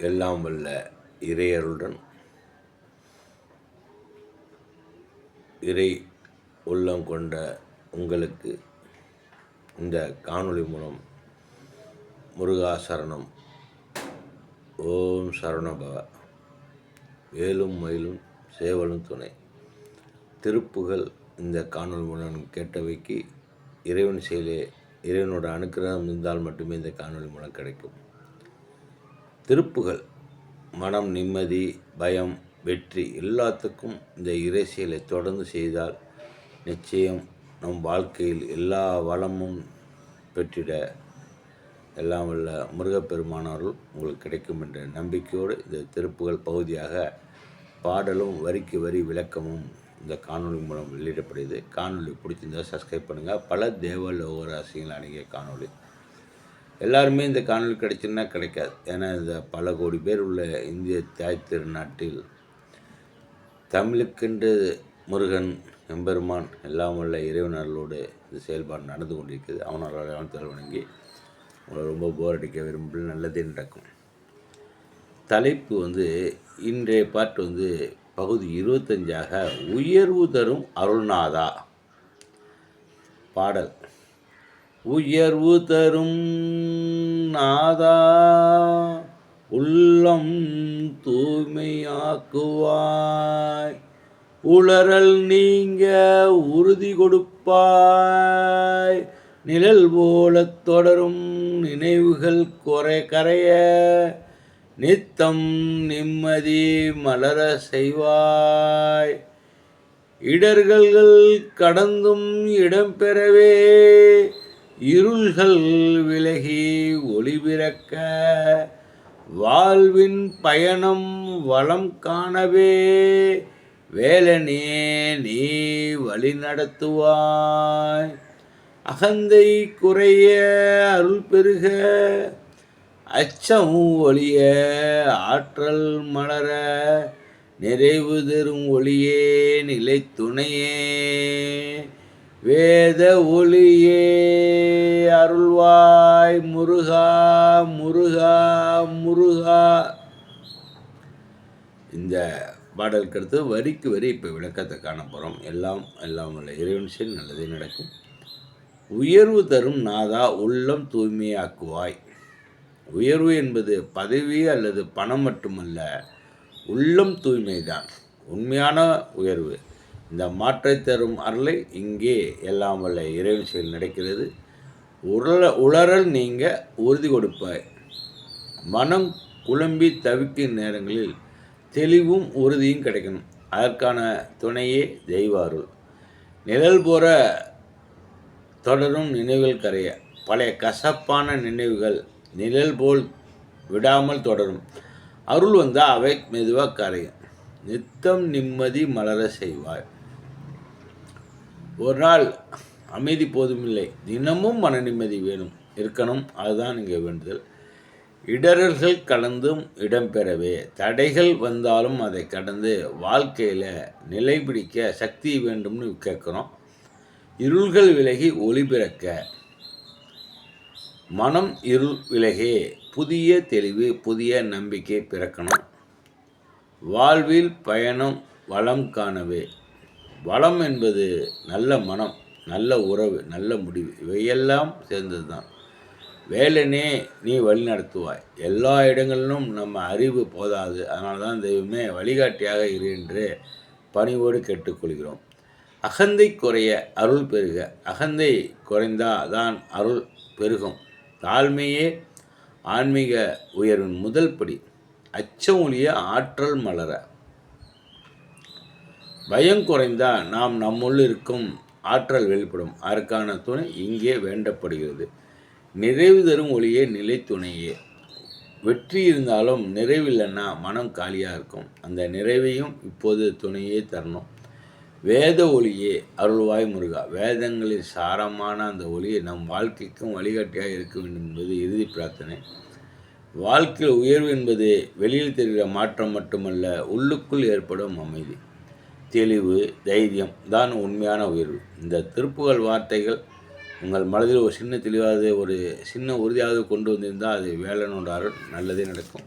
எல்லாம் வல்ல இறையருடன் இறை உள்ளம் கொண்ட உங்களுக்கு இந்த காணொளி மூலம் முருகா சரணம். ஓம் சரணபவ. வேலும் மயிலும் சேவலும் துணை. திருப்புகள் இந்த காணொலி மூலம் கேட்டவைக்கு இறைவன் செயலே இறைவனோட அனுக்கிரகம் இருந்தால் மட்டுமே இந்த காணொளி மூலம் கிடைக்கும். திருப்புகள். மனம் நிம்மதி பயம் வெற்றி எல்லாத்துக்கும் இந்த இறைசியலை தொடர்ந்து செய்தால் நிச்சயம் நம் வாழ்க்கையில் எல்லா வளமும் பெற்றிட எல்லாம் உள்ள முருகப்பெருமானவர்கள் உங்களுக்கு கிடைக்கும் என்ற நம்பிக்கையோடு இந்த திருப்புகள் பகுதியாக பாடலும் வரிக்கு வரி விளக்கமும் இந்த காணொலி மூலம் வெளியிடப்படுது காணொளி பிடிச்சிருந்தால் சப்ஸ்கிரைப் பண்ணுங்கள் பல தேவலோகராசிகள் அணுகிய காணொலி காணொளி. எல்லாருமே இந்த காணொலி கிடைச்சுன்னா கிடைக்காது. ஏன்னா இந்த பல கோடி பேர் உள்ள இந்திய தாய் திருநாட்டில் தமிழுக்கென்று முருகன் எம்பெருமான் எல்லாம் உள்ள இறைவனர்களோடு இந்த செயல்பாடு நடந்து கொண்டிருக்கிறது. அவனால் அவனத்தில் வணங்கி உங்களை ரொம்ப போர் அடிக்க விரும்பல நல்லதே நடக்கும். தலைப்பு வந்து இன்றைய பாட்டு வந்து பகுதி இருபத்தஞ்சாக உயர்வு தரும் அருள்நாதா. பாடல். உயர்வு தரும் நாதா உள்ளம் தூய்மையாக்குவாய். உளறல் நீங்க உறுதி கொடுப்பாய். நிழல் போல தொடரும் நினைவுகள் குறை கரைய. நித்தம் நிம்மதி மலர செய்வாய். இடர்கள்கள் கடந்தும் இடம்பெறவே இருள்கள் விலகி ஒளி பிறக்க வாழ்வின் பயணம் வளம் காணவே வேலனே நீ வழி நடத்துவாய். அகந்தை குறைய அருள் பெருக அச்சம் ஒளிய ஆற்றல் மலர நிறைவு தரும் ஒளியே நிலை துணையே வேத ஒளியே அருள்வாய் முருகா முருகா முருகா. இந்த பாடலுக்கு அடுத்து வரிக்கு வரி இப்போ விளக்கத்தை காண போகிறோம் எல்லாம் எல்லாம் உள்ள இறைவன் சரி நல்லதே நடக்கும். உயர்வு தரும் நாதா உள்ளம் தூய்மையாக்குவாய். உயர்வு என்பது பதவி அல்லது பணம் மட்டுமல்ல உள்ளம் தூய்மைதான். உண்மையான உயர்வு. இந்த மாற்றை தரும் அருளை இங்கே எல்லாம் வல்ல இறைவன் செயல் நடக்கிறது. உரல உளறல் நீங்க உறுதி கொடுப்பாய். மனம் குழம்பி தவிக்கும் நேரங்களில் தெளிவும் உறுதியும் கிடைக்கணும். அதற்கான துணையே தெய்வ அருள். நிழல் போற தொடரும் நினைவுகள் கரைய. பழைய கசப்பான நினைவுகள் நிழல் போல் விடாமல் தொடரும். அருள் வந்தால் அவை மெதுவாக கரையும். நித்தம் நிம்மதி மலர செய்வாய். ஒரு நாள் அமைதி போதுமில்லை தினமும் மன நிம்மதி வேணும். இருக்கணும். அதுதான் இங்கே வேண்டுதல். இடரல்கள் கலந்தும் இடம்பெறவே தடைகள் வந்தாலும் அதை கடந்து வாழ்க்கையில் நிலை பிடிக்க சக்தி வேண்டும்னு கேட்குறோம். இருள்கள் விலகி ஒளி பிறக்க. மனம் இருள் விலகே. புதிய தெளிவு புதிய நம்பிக்கை பிறக்கணும். வாழ்வில் பயணம் வளம் காணவே. வளம் என்பது நல்ல மனம் நல்ல உறவு நல்ல முடிவு. இவையெல்லாம் சேர்ந்தது தான் வேலனே நீ வழி நடத்துவாய். எல்லா இடங்களிலும் நம்ம அறிவு போதாது. அதனால தான் தெய்வமே வழிகாட்டியாக இரு என்று பணிவோடு கேட்டுக்கொள்கிறோம். அகந்தை குறைய அருள் பெருக. அகந்தை குறைந்தா தான் அருள் பெருகும். தாழ்மையே ஆன்மீக உயர்வின் முதல் படி. அச்சம் ஒழிய ஆற்றல் மலர. பயம் குறைந்தால் நாம் நம்முள் இருக்கும் ஆற்றல் வெளிப்படும். அதற்கான துணை இங்கே வேண்டப்படுகிறது. நிறைவு தரும் ஒளியே நிலை துணையே. வெற்றி இருந்தாலும் நிறைவில்லைன்னா மனம் காலியாக இருக்கும். அந்த நிறைவையும் இப்போது துணையே தரணும். வேத ஒளியே அருள்வாய் முருகா. வேதங்களின் சாரமான அந்த ஒளியை நம் வாழ்க்கைக்கும் வழிகாட்டியாக இருக்க வேண்டும் என்பது இறுதி பிரார்த்தனை. வாழ்க்கையில் உயர்வு என்பது வெளியில் தெரிகிற மாற்றம் மட்டுமல்ல உள்ளுக்குள் ஏற்படும் அமைதி. தெளிவு தைரியம் தான் உண்மையான உயர்வு இந்த திருப்புகள் வார்த்தைகள் உங்கள் மனதில் ஒரு சின்ன தெளிவாக ஒரு சின்ன உறுதியாவது கொண்டு வந்திருந்தால் அது வேலனோட அருள் நல்லதே நடக்கும்.